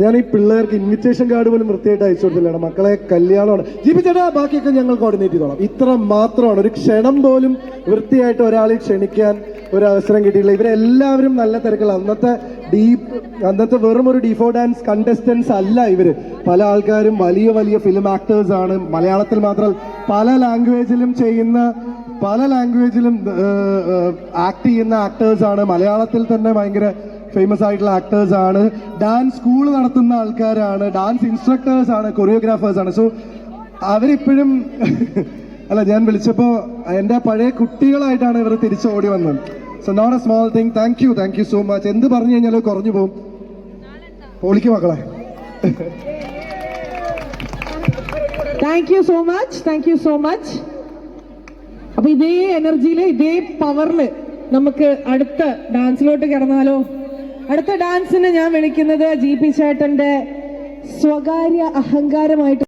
ഞാൻ ഈ പിള്ളേർക്ക് ഇൻവിറ്റേഷൻ കാർഡ് പോലും വൃത്തിയായിട്ട് അയച്ചു കൊടുത്തില്ലാണ് മക്കളെ കല്യാണമാണ്. ജീവിച്ചേട്ടാ ബാക്കിയൊക്കെ ഞങ്ങൾ കോർഡിനേറ്റ് ചെയ്തോളാം. ഇത്ര മാത്രമാണ്. ഒരു ക്ഷണം പോലും വൃത്തിയായിട്ട് ഒരാളെ ക്ഷണിക്കാൻ ഒരു അവസരം കിട്ടിയില്ല ഇവരെല്ലാവരും നല്ല തിരക്കുള്ള അന്നത്തെ ഡീപ്പ് അന്നത്തെ വെറും ഒരു ഡിഫോ ഡാൻസ് കണ്ടസ്റ്റൻസ് അല്ല ഇവർ. പല ആൾക്കാരും വലിയ വലിയ ഫിലിം ആക്ടേഴ്സ് ആണ്. മലയാളത്തിൽ മാത്രം പല ലാംഗ്വേജിലും ചെയ്യുന്ന പല ലാംഗ്വേജിലും ആക്ട് ചെയ്യുന്ന ആക്ടേഴ്സ് ആണ്. മലയാളത്തിൽ തന്നെ ഭയങ്കര ഫേമസ് ആയിട്ടുള്ള ആക്ടേഴ്സ് ആണ്. ഡാൻസ് സ്കൂൾ നടത്തുന്ന ആൾക്കാരാണ്. ഡാൻസ് ഇൻസ്ട്രക്ടേഴ്സ് ആണ് കൊറിയോഗ്രാഫേഴ്സ് ആണ്. സോ അവരിപ്പോഴും അല്ല ഞാൻ വിളിച്ചപ്പോൾ എന്റെ പഴയ കുട്ടികളായിട്ടാണ് ഇവർ തിരിച്ചു ഓടി വന്നത്. So not a small thing thank you thank you so much എന്ത് പറഞ്ഞു കഴിഞ്ഞാലും കുറഞ്ഞു പോകും. പൊളിക്ക് മക്കളെ. Thank you so much thank you so much അപ്പൊ ഇതേ എനർജിയിൽ ഇതേ പവറിൽ നമുക്ക് അടുത്ത ഡാൻസിലോട്ട് കിടന്നാലോ? അടുത്ത ഡാൻസിന് ഞാൻ വിളിക്കുന്നത് ജി പി ചേട്ടന്റെ സ്വകാര്യ അഹങ്കാരമായിട്ട്